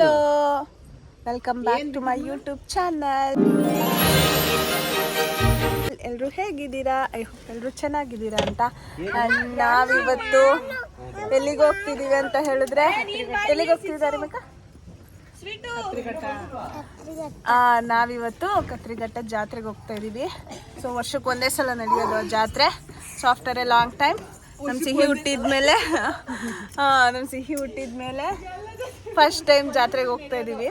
Hello welcome back to my YouTube channel ಎಲ್ಲರೂ ಹೇಗಿದ್ದೀರಾ? I hope ಎಲ್ಲರೂ ಚೆನ್ನಾಗಿದ್ದೀರಾ ಅಂತ. ನಾವಿವತ್ತು ಎಲ್ಲಿಗೆ ಹೋಗ್ತಿದೀವಿ ಅಂತ ಹೇಳಿದ್ರೆ ಎಲ್ಲಿಗೆ ಹೋಗ್ತಿದ್ದಾರೆ ಮಕ್ಕ ಆ, ನಾವಿವತ್ತು ಕತ್ರಿಘಟ್ಟ ಜಾತ್ರೆಗೆ ಹೋಗ್ತಾ ಇದೀವಿ ಸೊ ವರ್ಷಕ್ಕೆ ಒಂದೇ ಸಲ ನಡೆಯೋದು ಆ ಜಾತ್ರೆ. Software after a long time ನಮ್ಮ ಸಿಹಿ ಹುಟ್ಟಿದ್ಮೇಲೆ ನಮ್ಮ ಸಿಹಿ ಹುಟ್ಟಿದ್ಮೇಲೆ ಫಸ್ಟ್ ಟೈಮ್ ಜಾತ್ರೆಗೆ ಹೋಗ್ತಾ ಇದೀವಿ.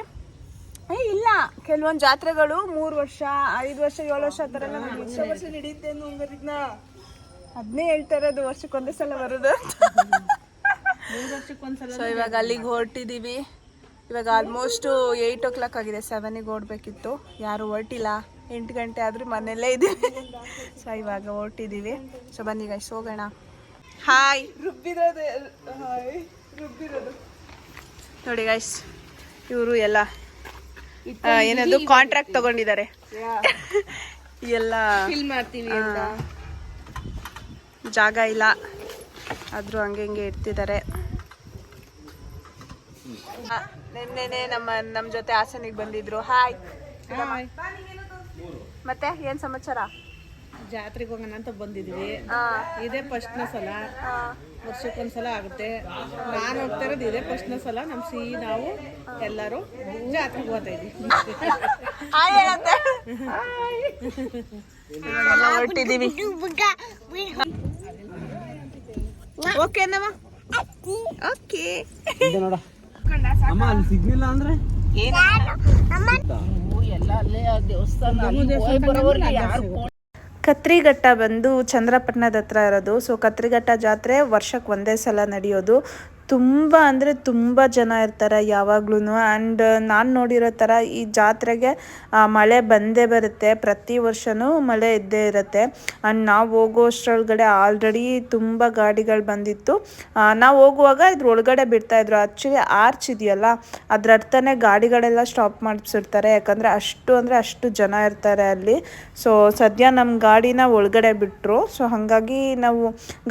ಏ ಇಲ್ಲ. ಕೆಲವೊಂದು ಜಾತ್ರೆಗಳು ಮೂರು ವರ್ಷ ಐದು ವರ್ಷ ಏಳು ವರ್ಷ ಆ ಥರ ಎಲ್ಲ ಅದನ್ನೇ ಹೇಳ್ತಾ ಇರೋದು ವರ್ಷಕ್ಕೊಂದೇ ಸಲ ಬರೋದು ಸೊ ಇವಾಗ ಅಲ್ಲಿಗೆ ಹೊರಟಿದ್ದೀವಿ ಇವಾಗ ಆಲ್ಮೋಸ್ಟು ಏಯ್ಟ್ ಓ ಕ್ಲಾಕ್ ಆಗಿದೆ ಸೆವೆನಿಗೆ ಓಡಬೇಕಿತ್ತು ಯಾರು ಹೊರಟಿಲ್ಲ. ಎಂಟು ಗಂಟೆ ಆದರೂ ಮನೆಯಲ್ಲೇ ಇದ್ದೀವಿ. ಸೊ ಇವಾಗ ಹೊರಟಿದ್ದೀವಿ ಸೊ ಬನ್ನಿ ಗೈಸ್ ಹೋಗೋಣ. ಹಾಯ್ ರುಬ್ಬಿರೋದು ರುಬ್ಬಿರೋದು. ನೋಡಿ ಗೈಸ್ ಇವರು ಎಲ್ಲ ಏನಾದ್ರು ಏನದು ಕಾಂಟ್ರಾಕ್ಟ್ ತಗೊಂಡಿದ್ದಾರೆ. ಎಲ್ಲ ಜಾಗ ಇಲ್ಲ. ಆದ್ರೂ ಹಂಗೆ ಹಿಂಗೆ ಇರ್ತಿದ್ದಾರೆ. ನಿನ್ನೆನೆ ನಮ್ಮ ನಮ್ಮ ಜೊತೆ ಹಾಸನಿಗೆ ಬಂದಿದ್ರು. ಹಾಯ್ ಮತ್ತೆ ಏನ್ ಸಮಾಚಾರ? ಜಾತ್ರೆಗೆ ಹೋಗೋಣ ಅಂತ ಬಂದಿದ್ವಿ. ಇದೇ ಫಸ್ಟ್ನ ಸಲ. ವರ್ಷಕ್ಕೊಂದ್ಸಲ ಆಗುತ್ತೆ. ನಾನು ಹೋಗ್ತಾ ಇರೋದು ಇದೇ ಫಸ್ಟ್ನ ಸಲ. ನಮ್ಮ ಸಿಹಿ ನಾವು ಎಲ್ಲರೂ ಜಾತ್ರೆಗೆ ಹೋಗ್ತಾ ಇದೀವಿ. ಓಕೆ ಓಕೆ ಅಮ್ಮ ಅಲ್ಲಿ ಸಿಗ್ಲಿಲ್ಲ ಅಂದ್ರೆ? ಕತ್ರಿಘಟ್ಟ ಬಂದು ಚಂದ್ರಪಟ್ಟಣದ ಹತ್ರ ಇರೋದು. ಸೊ ಕತ್ರಿಘಟ್ಟ ಜಾತ್ರೆ ವರ್ಷಕ್ಕೆ ಒಂದೇ ಸಲ ನಡೆಯೋದು. ತುಂಬ ಅಂದರೆ ತುಂಬ ಜನ ಇರ್ತಾರೆ ಯಾವಾಗ್ಲೂ ಆ್ಯಂಡ್ ನಾನು ನೋಡಿರೋ ಥರ ಈ ಜಾತ್ರೆಗೆ ಮಳೆ ಬಂದೇ ಬರುತ್ತೆ. ಪ್ರತಿ ವರ್ಷವೂ ಮಳೆ ಇದ್ದೇ ಇರುತ್ತೆ. ಆ್ಯಂಡ್ ನಾವು ಹೋಗೋಷ್ಟ್ರೊಳಗಡೆ ಆಲ್ರೆಡಿ ತುಂಬ ಗಾಡಿಗಳು ಬಂದಿತ್ತು. ನಾವು ಹೋಗುವಾಗ ಇದ್ರ ಒಳಗಡೆ ಬಿಡ್ತಾಯಿದ್ರು ಆ್ಯಕ್ಚುಲಿ ಆರ್ಚ್ ಇದೆಯಲ್ಲ, ಅದ್ರ ಅರ್ಥನೇ ಗಾಡಿಗಳೆಲ್ಲ ಸ್ಟಾಪ್ ಮಾಡಿಸಿರ್ತಾರೆ. ಯಾಕಂದರೆ ಅಷ್ಟು ಅಂದರೆ ಅಷ್ಟು ಜನ ಇರ್ತಾರೆ ಅಲ್ಲಿ. ಸೊ ಸದ್ಯ ನಮ್ಮ ಗಾಡಿನ ಒಳಗಡೆ ಬಿಟ್ಟರು ಸೊ ಹಾಗಾಗಿ ನಾವು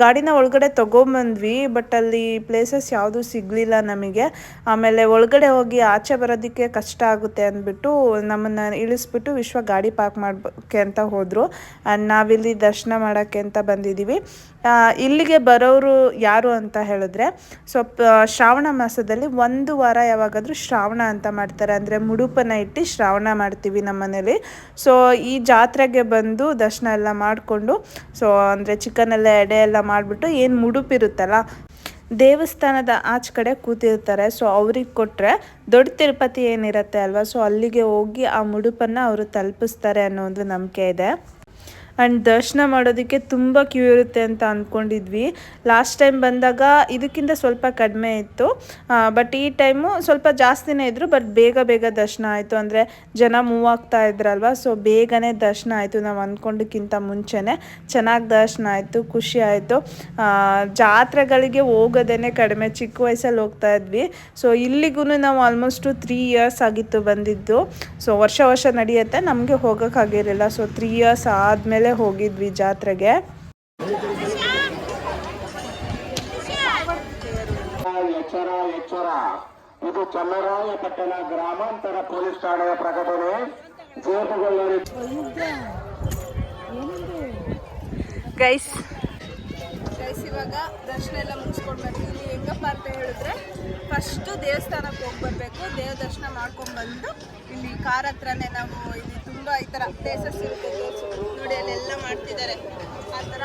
ಗಾಡಿನ ಒಳಗಡೆ ತೊಗೊಂಬಂದ್ವಿ. ಬಟ್ ಅಲ್ಲಿ ಪ್ಲೇಸಸ್ ಯಾವುದೂ ಸಿಗಲಿಲ್ಲ ನಮಗೆ. ಆಮೇಲೆ ಒಳಗಡೆ ಹೋಗಿ ಆಚೆ ಬರೋದಕ್ಕೆ ಕಷ್ಟ ಆಗುತ್ತೆ ಅಂದ್ಬಿಟ್ಟು ನಮ್ಮನ್ನು ಇಳಿಸ್ಬಿಟ್ಟು ವಿಶ್ವ ಗಾಡಿ ಪಾರ್ಕ್ ಮಾಡೋಕ್ಕೆ ಅಂತ ಹೋದರು. ಆ್ಯಂಡ್ ನಾವಿಲ್ಲಿ ದರ್ಶನ ಮಾಡೋಕ್ಕೆ ಅಂತ ಬಂದಿದ್ದೀವಿ. ಇಲ್ಲಿಗೆ ಬರೋರು ಯಾರು ಅಂತ ಹೇಳಿದ್ರೆ ಸೊ ಶ್ರಾವಣ ಮಾಸದಲ್ಲಿ ಒಂದು ವಾರ ಯಾವಾಗಾದರೂ ಶ್ರಾವಣ ಅಂತ ಮಾಡ್ತಾರೆ. ಅಂದರೆ ಮುಡುಪನ್ನು ಇಟ್ಟು ಶ್ರಾವಣ ಮಾಡ್ತೀವಿ ನಮ್ಮ ಮನೇಲಿ ಸೊ, ಈ ಜಾತ್ರೆಗೆ ಬಂದು ದರ್ಶನ ಎಲ್ಲ ಮಾಡಿಕೊಂಡು, ಸೊ, ಅಂದರೆ ಚಿಕನ್ ಎಲ್ಲ ಎಡೆ ಎಲ್ಲ ಮಾಡಿಬಿಟ್ಟು ಏನು ಮುಡುಪಿರುತ್ತಲ್ಲ ದೇವಸ್ಥಾನದ ಆಚೆ ಕಡೆ ಕೂತಿರ್ತಾರೆ. ಸೊ ಅವ್ರಿಗೆ ಕೊಟ್ಟರೆ ದೊಡ್ಡ ತಿರುಪತಿ ಏನಿರುತ್ತೆ ಅಲ್ವಾ? ಸೊ ಅಲ್ಲಿಗೆ ಹೋಗಿ ಆ ಮುಡುಪನ್ನು ಅವರು ತಲುಪಿಸ್ತಾರೆ ಅನ್ನೋ ಒಂದು ನಂಬಿಕೆ ಇದೆ. ಆ್ಯಂಡ್ ದರ್ಶನ ಮಾಡೋದಕ್ಕೆ ತುಂಬ ಕ್ಯೂ ಇರುತ್ತೆ ಅಂತ ಅಂದ್ಕೊಂಡಿದ್ವಿ ಲಾಸ್ಟ್ ಟೈಮ್ ಬಂದಾಗ ಇದಕ್ಕಿಂತ ಸ್ವಲ್ಪ ಕಡಿಮೆ ಇತ್ತು. ಬಟ್ ಈ ಟೈಮು ಸ್ವಲ್ಪ ಜಾಸ್ತಿನೇ ಇದ್ದರು ಬಟ್ ಬೇಗ ಬೇಗ ದರ್ಶನ ಆಯಿತು. ಅಂದರೆ ಜನ ಮೂವ್ ಆಗ್ತಾ ಇದ್ರಲ್ವ ಸೊ ಬೇಗನೆ ದರ್ಶನ ಆಯಿತು ನಾವು ಅಂದ್ಕೊಂಡಕ್ಕಿಂತ ಮುಂಚೆನೆ. ಚೆನ್ನಾಗಿ ದರ್ಶನ ಆಯಿತು, ಖುಷಿ ಆಯಿತು. ಜಾತ್ರೆಗಳಿಗೆ ಹೋಗೋದೇ ಕಡಿಮೆ, ಚಿಕ್ಕ ವಯಸ್ಸಲ್ಲಿ ಹೋಗ್ತಾ ಇದ್ವಿ. ಸೊ ಇಲ್ಲಿಗೂ ನಾವು ಆಲ್ಮೋಸ್ಟು ತ್ರೀ ಇಯರ್ಸ್ ಆಗಿತ್ತು ಬಂದಿದ್ದು. ಸೊ ವರ್ಷ ವರ್ಷ ನಡೆಯುತ್ತೆ, ನಮಗೆ ಹೋಗೋಕ್ಕಾಗಿರಲಿಲ್ಲ ಸೊ ತ್ರೀ ಇಯರ್ಸ್ ಆದಮೇಲೆ ಹೋಗಿದ್ವಿ ಜಾತ್ರೆಗೆ ಎಚ್ಚರ ಎಚ್ಚರ ಇದು ಚನ್ನರಾಯಪಟ್ಟಣ ಗ್ರಾಮಾಂತರ ಪೊಲೀಸ್ ಠಾಣೆಯ ಪ್ರಕಟಣೆ ಜೇಬುಗೊಳ್ಳರಿ ಗೈಸ್ ಗೈಸ್ ಇವಾಗ ದರ್ಶನ ಎಲ್ಲ ಮುಗಿಸ್ಕೊಡ್ಬೇಕು. ಇಲ್ಲಿ ಹೆಂಗಪ್ಪ ಅಂತ ಹೇಳಿದ್ರೆ ಫಸ್ಟು ದೇವಸ್ಥಾನಕ್ಕೆ ಹೋಗಿ ಬರಬೇಕು ದೇವ ದರ್ಶನ ಮಾಡ್ಕೊಂಡ್ಬಂದು ಇಲ್ಲಿ ಕಾರ್ ಹತ್ರನೇ ನಾವು ಇಲ್ಲಿ ತುಂಬ ಈ ಥರ ಪ್ಲೇಸಸ್ ಇರುತ್ತೆ. ನೋಡಿ, ಅಲ್ಲೆಲ್ಲ ಮಾಡ್ತಿದ್ದಾರೆ. ಆ ಥರ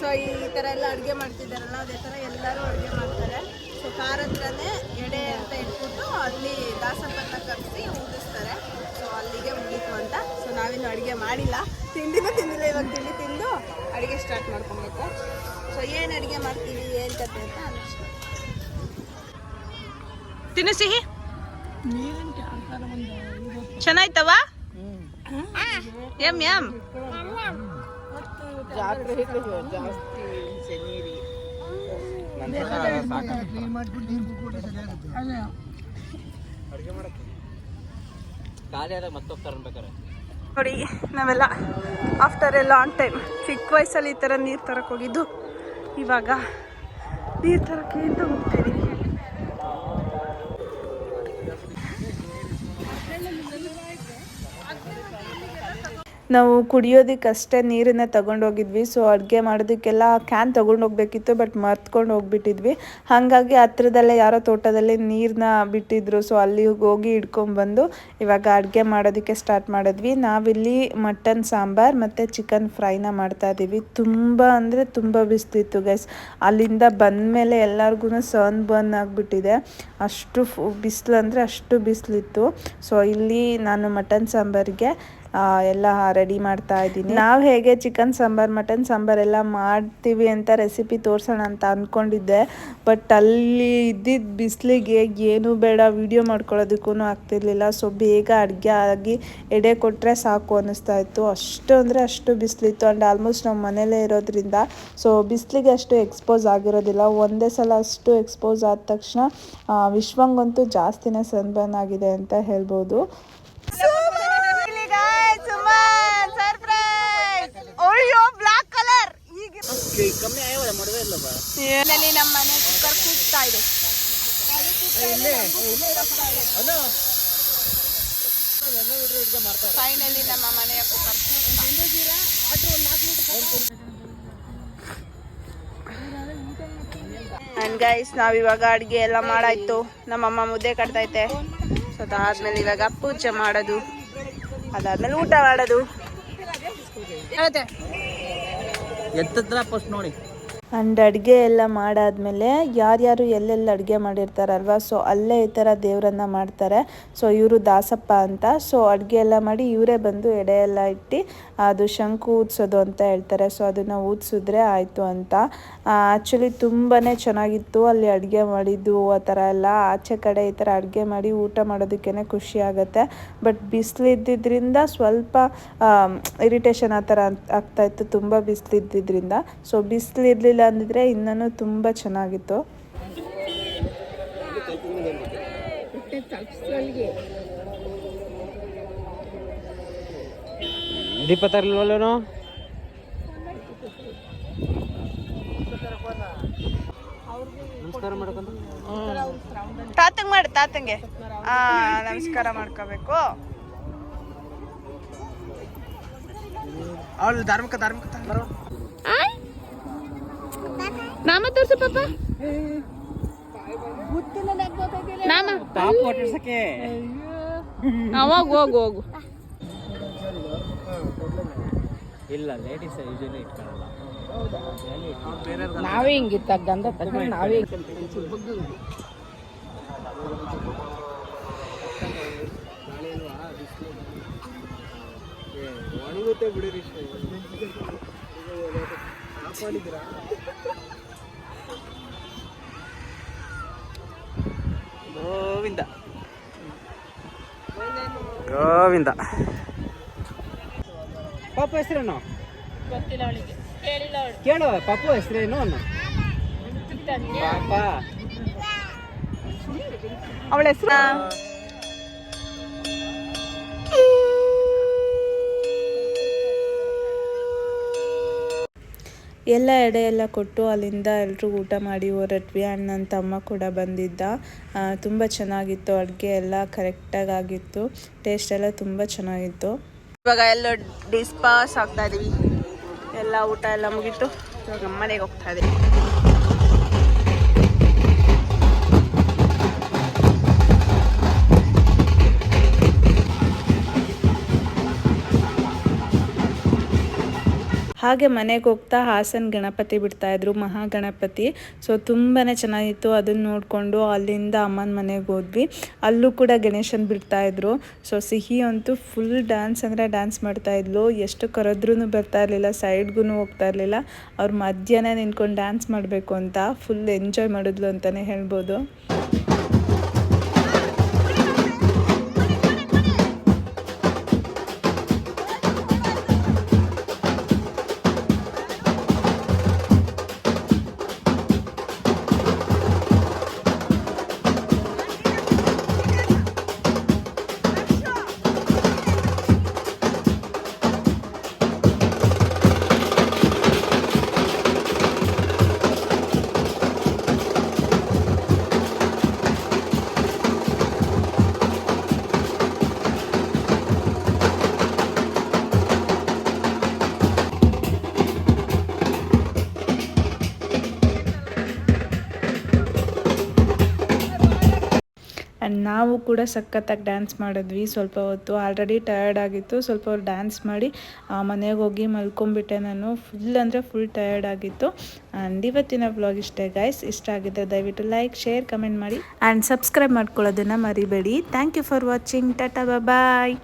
ಸೊ ಈ ಥರ ಎಲ್ಲ ಅಡುಗೆ ಮಾಡ್ತಿದ್ದಾರಲ್ಲ, ಅದೇ ಥರ ಎಲ್ಲರೂ ಅಡುಗೆ ಮಾಡ್ತಾರೆ. ಸೊ ಕಾರ್ ಹತ್ರನೇ ಎಡೆ ಅಂತ ಇಟ್ಬಿಟ್ಟು ಅಲ್ಲಿ ದಾಸಪ್ಪನ್ನ ಮಾಡಿಲ್ಲ. ತಿಂಡಿನೂ ತಿಂದಿಲ್ಲ ಇವಾಗ ತಿಂಡಿ ತಿಂದು ಅಡುಗೆ ಸ್ಟಾರ್ಟ್ ಮಾಡ್ಕೊಬೇಕು. ಸೊ ಏನು ಅಡುಗೆ ಮಾಡ್ತೀವಿ ಏನು ಕತೆ ಅಂತ ಅನ್ನಿಸ್ತು ತಿನ್ನು ಸಿಹಿ. ಚೆನ್ನಾಯ್ತವ? ಎಂ ಎಂ ಜಾತ್ರೆ ಜಾಸ್ತಿ ಶನಿರಿ ಖಾಲಿ ಆದಾಗ ಮತ್ತೆ ಹೋಗ್ತಾರೆ ಬೇಕಾರೆ ನೋಡಿ, ನಾವೆಲ್ಲ ಆಫ್ಟರ್ ಎ ಲಾಂಗ್ ಟೈಮ್ ಚಿಕ್ಕ ವಯಸ್ಸಲ್ಲಿ ಈ ಥರ ನೀರು ತರಕ್ಕೆ ಹೋಗಿದ್ದು. ಇವಾಗ ನೀರು ತರಕ್ಕೆ ಅಂತ ಹೋಗ್ತೀವಿ ನಾವು ಕುಡಿಯೋದಕ್ಕಷ್ಟೇ ನೀರನ್ನ ತಗೊಂಡೋಗಿದ್ವಿ. ಸೊ ಅಡುಗೆ ಮಾಡೋದಕ್ಕೆಲ್ಲ ಕ್ಯಾನ್ ತೊಗೊಂಡೋಗ್ಬೇಕಿತ್ತು ಬಟ್ ಮರ್ತ್ಕೊಂಡು ಹೋಗ್ಬಿಟ್ಟಿದ್ವಿ. ಹಾಗಾಗಿ ಹತ್ರದಲ್ಲೇ ಯಾರೋ ತೋಟದಲ್ಲಿ ನೀರನ್ನ ಬಿಟ್ಟಿದ್ರು. ಸೊ ಅಲ್ಲಿ ಹೋಗಿ ಹಿಡ್ಕೊಂಡ್ಬಂದು ಇವಾಗ ಅಡುಗೆ ಮಾಡೋದಕ್ಕೆ ಸ್ಟಾರ್ಟ್ ಮಾಡಿದ್ವಿ. ನಾವಿಲ್ಲಿ ಮಟನ್ ಸಾಂಬಾರ್ ಮತ್ತು ಚಿಕನ್ ಫ್ರೈನ ಮಾಡ್ತಾ ಇದ್ದೀವಿ. ತುಂಬ ಅಂದರೆ ತುಂಬ ಬಿಸ್ತಿತ್ತು ಗೈಸ್ ಅಲ್ಲಿಂದ ಬಂದಮೇಲೆ ಎಲ್ಲರಿಗೂ ಸರ್ನ್ ಬರ್ನ್ ಆಗಿಬಿಟ್ಟಿದೆ. ಅಷ್ಟು ಫು ಬಿಸಿಲು ಅಂದರೆ ಅಷ್ಟು ಬಿಸಿಲಿತ್ತು. ಸೊ ಇಲ್ಲಿ ನಾನು ಮಟನ್ ಸಾಂಬಾರಿಗೆ ಎಲ್ಲ ರೆಡಿ ಮಾಡ್ತಾ ಇದ್ದೀನಿ. ನಾವು ಹೇಗೆ ಚಿಕನ್ ಸಾಂಬಾರ್ ಮಟನ್ ಸಾಂಬಾರ್ ಎಲ್ಲ ಮಾಡ್ತೀವಿ ಅಂತ ರೆಸಿಪಿ ತೋರಿಸೋಣ ಅಂತ ಅಂದ್ಕೊಂಡಿದ್ದೆ ಬಟ್ ಅಲ್ಲಿ ಇದ್ದಿದ್ದ ಬಿಸಿಲಿಗೆ ಏನು ಬೇಡ ವಿಡಿಯೋ ಮಾಡ್ಕೊಳ್ಳೋದಕ್ಕೂ ಆಗ್ತಿರ್ಲಿಲ್ಲ. ಸೊ ಬೇಗ ಅಡುಗೆ ಆಗಿ ಎಡೆ ಕೊಟ್ಟರೆ ಸಾಕು ಅನ್ನಿಸ್ತಾ ಇತ್ತು. ಅಷ್ಟು ಅಂದರೆ ಅಷ್ಟು ಬಿಸಿಲಿತ್ತು. ಆ್ಯಂಡ್ ಆಲ್ಮೋಸ್ಟ್ ನಮ್ಮ ಮನೇಲೇ ಇರೋದ್ರಿಂದ ಸೊ ಬಿಸಿಲಿಗೆ ಅಷ್ಟು ಎಕ್ಸ್ಪೋಸ್ ಆಗಿರೋದಿಲ್ಲ. ಒಂದೇ ಸಲ ಅಷ್ಟು ಎಕ್ಸ್ಪೋಸ್ ಆದ ತಕ್ಷಣ ವಿಶ್ವಂಗಂತೂ ಜಾಸ್ತಿನೇ ಸನ್ಬರ್ನ್ ಆಗಿದೆ ಅಂತ ಹೇಳ್ಬೋದು. ಕಮ್ಮಿ ಆಯ್ವಲ್ಲ ಮಡುವೆ ನಮ್ಮ ಮನೆ ಕುಕ್ಕರ್ ಕೂಗ್ತಾ ಇದೆ. ಫೈನಲಿ ನಮ್ಮ ಮನೆಯ ಕುಕ್ಕರ್ ಅಂಡ್ ಗೈಸ್ ನಾವಿವಾಗ ಅಡುಗೆ ಎಲ್ಲ ಮಾಡಾಯ್ತು. ನಮ್ಮಮ್ಮ ಮುದ್ದೆ ಕಟ್ತೈತೆ. ಸೊ ಅದಾದ್ಮೇಲೆ ಇವಾಗ ಪೂಜೆ ಮಾಡೋದು. ಅದಾದ್ಮೇಲೆ ಊಟ ಮಾಡೋದು. ಎತ್ತತ್ರ ಫಸ್ಟ್ ನೋಡಿ. ಅಂಡ್ ಅಡುಗೆ ಎಲ್ಲ ಮಾಡಾದಮೇಲೆ ಯಾರ್ಯಾರು ಎಲ್ಲೆಲ್ಲಿ ಅಡುಗೆ ಮಾಡಿರ್ತಾರಲ್ವ ಸೊ ಅಲ್ಲೇ ಈ ಥರ ದೇವರನ್ನ ಮಾಡ್ತಾರೆ. ಸೊ ಇವರು ದಾಸಪ್ಪ ಅಂತ ಸೊ ಅಡುಗೆ ಎಲ್ಲ ಮಾಡಿ ಇವರೇ ಬಂದು ಎಡೆ ಎಲ್ಲ ಇಟ್ಟು ಅದು ಶಂಕು ಊದ್ಸೋದು ಅಂತ ಹೇಳ್ತಾರೆ. ಸೊ ಅದನ್ನು ಊದಿಸಿದ್ರೆ ಆಯಿತು ಅಂತ. ಆ್ಯಕ್ಚುಲಿ ತುಂಬಾ ಚೆನ್ನಾಗಿತ್ತು ಅಲ್ಲಿ ಅಡುಗೆ ಮಾಡಿದ್ದು, ಆ ಥರ ಎಲ್ಲ. ಆಚೆ ಕಡೆ ಈ ಥರ ಅಡುಗೆ ಮಾಡಿ ಊಟ ಮಾಡೋದಕ್ಕೇ ಖುಷಿ ಆಗುತ್ತೆ. ಬಟ್ ಬಿಸಿಲಿದ್ದರಿಂದ ಸ್ವಲ್ಪ ಇರಿಟೇಷನ್ ಆ ಥರ ಆಗ್ತಾಯಿತ್ತು ತುಂಬ ಬಿಸಿಲಿದ್ದರಿಂದ ಸೊ ಬಿಸಿಲು ಇರಲಿಲ್ಲ ಅಂದಿದ್ರೆ ಇನ್ನೂ ತುಂಬ ಚೆನ್ನಾಗಿತ್ತು. ದೀಪ ತರಲ್ವಲ್ಲೋ ನಮಸ್ಕಾರ ಮಾಡ್ಕೊಂಡು. ತಾತಂಗೆ ಮಾಡಿ ತಾತಂಗೆ. ಆ ನಮಸ್ಕಾರ ಮಾಡ್ಕೋಬೇಕು. ಅವಳು ಧಾರ್ಮಿಕ ಧಾರ್ಮಿಕ ನಾಮ ತೋರ್ಸು ಪಾಪ. ನಾಮ ಅವಾಗ ಹೋಗು ಹೋಗು ಇಲ್ಲ ಲೇಡೀಸ್ ಯೂಶಲಿ ಇಟ್ಕೊಳ್ಳಲ್ಲ ನಾವೇ ಹಿಂಗಿತ್ತ ಗಂಧ ತಗೊಂಡು ನಾವೇ ಒಣಗುತ್ತೆ ಬಿಡಿರಿ ಗೋವಿಂದ. ಗೋವಿಂದ. ಪಾಪ ಹೆಸರೇನು? ಗೊತ್ತಿಲ್ಲ ಅವಳಿಗೆ ಕೇಳಿಲ್ಲ ಅವಳು ಕೇಳು ಪಾಪು ಹೆಸರೇನು ಅನ್ನ? ಪಾಪ. ಅವಳ ಹೆಸರು? ಎಲ್ಲ ಎಡೆ ಎಲ್ಲ ಕೊಟ್ಟು ಅಲ್ಲಿಂದ ಎಲ್ಲರೂ ಊಟ ಮಾಡಿ ಹೊರಟ್ವಿ. ಆ್ಯಂಡ್ ನನ್ನ ತಮ್ಮ ಕೂಡ ಬಂದಿದ್ದ. ತುಂಬ ಚೆನ್ನಾಗಿತ್ತು. ಅಡುಗೆ ಎಲ್ಲ ಕರೆಕ್ಟಾಗಿ ಆಗಿತ್ತು. ಟೇಸ್ಟ್ ಎಲ್ಲ ತುಂಬ ಚೆನ್ನಾಗಿತ್ತು. ಇವಾಗ ಎಲ್ಲ ಡಿಸ್ಪಾಸ್ ಆಗ್ತಾ ಇದೀವಿ. ಎಲ್ಲ ಊಟ ಎಲ್ಲ ಮುಗೀತು. ಇವಾಗ ಮನೆಗೆ ಹೋಗ್ತಾ ಇದೀವಿ. ಹಾಗೆ ಮನೆಗೆ ಹೋಗ್ತಾ ಹಾಸನ ಗಣಪತಿ ಬಿಡ್ತಾಯಿದ್ರು ಮಹಾಗಣಪತಿ. ಸೊ ತುಂಬಾ ಚೆನ್ನಾಗಿತ್ತು ಅದನ್ನ ನೋಡಿಕೊಂಡು ಅಲ್ಲಿಂದ ಅಮ್ಮನ ಮನೆಗೆ ಹೋದ್ವಿ. ಅಲ್ಲೂ ಕೂಡ ಗಣೇಶನ್ ಬಿಡ್ತಾ ಇದ್ರು. ಸೊ ಸಿಹಿ ಅಂತೂ ಫುಲ್ ಡ್ಯಾನ್ಸ್ ಅಂದರೆ ಡ್ಯಾನ್ಸ್ ಮಾಡ್ತಾ ಇದ್ಲು. ಎಷ್ಟು ಕರೆದ್ರೂ ಬರ್ತಾ ಇರಲಿಲ್ಲ ಸೈಡ್ಗೂ ಹೋಗ್ತಾ ಇರಲಿಲ್ಲ. ಅವ್ರ ಮಧ್ಯಾಹ್ನ ನಿಂತ್ಕೊಂಡು ಡ್ಯಾನ್ಸ್ ಮಾಡಬೇಕು ಅಂತ ಫುಲ್ ಎಂಜಾಯ್ ಮಾಡಿದ್ಲು ಅಂತಲೇ ಹೇಳ್ಬೋದು. ನಾವು ಕೂಡ ಸಖತ್ತಾಗಿ ಡ್ಯಾನ್ಸ್ ಮಾಡಿದ್ವಿ ಸ್ವಲ್ಪ ಹೊತ್ತು. ಆಲ್ರೆಡಿ ಟಯರ್ಡ್ ಆಗಿತ್ತು. ಸ್ವಲ್ಪ ಹೊತ್ತು ಡ್ಯಾನ್ಸ್ ಮಾಡಿ ಮನೆಗೆ ಹೋಗಿ ಮಲ್ಕೊಂಬಿಟ್ಟೆ ನಾನು. ಫುಲ್ ಅಂದರೆ ಫುಲ್ ಟಯರ್ಡ್ ಆಗಿತ್ತು. ಆ್ಯಂಡ್ ಇವತ್ತಿನ ಬ್ಲಾಗ್ ಇಷ್ಟೇ ಗೈಸ್ ಇಷ್ಟ ಆಗಿದ್ದರೆ ದಯವಿಟ್ಟು ಲೈಕ್ ಶೇರ್ ಕಮೆಂಟ್ ಮಾಡಿ. ಆ್ಯಂಡ್ ಸಬ್ಸ್ಕ್ರೈಬ್ ಮಾಡ್ಕೊಳ್ಳೋದನ್ನು ಮರಿಬೇಡಿ. Thank you for watching tata bye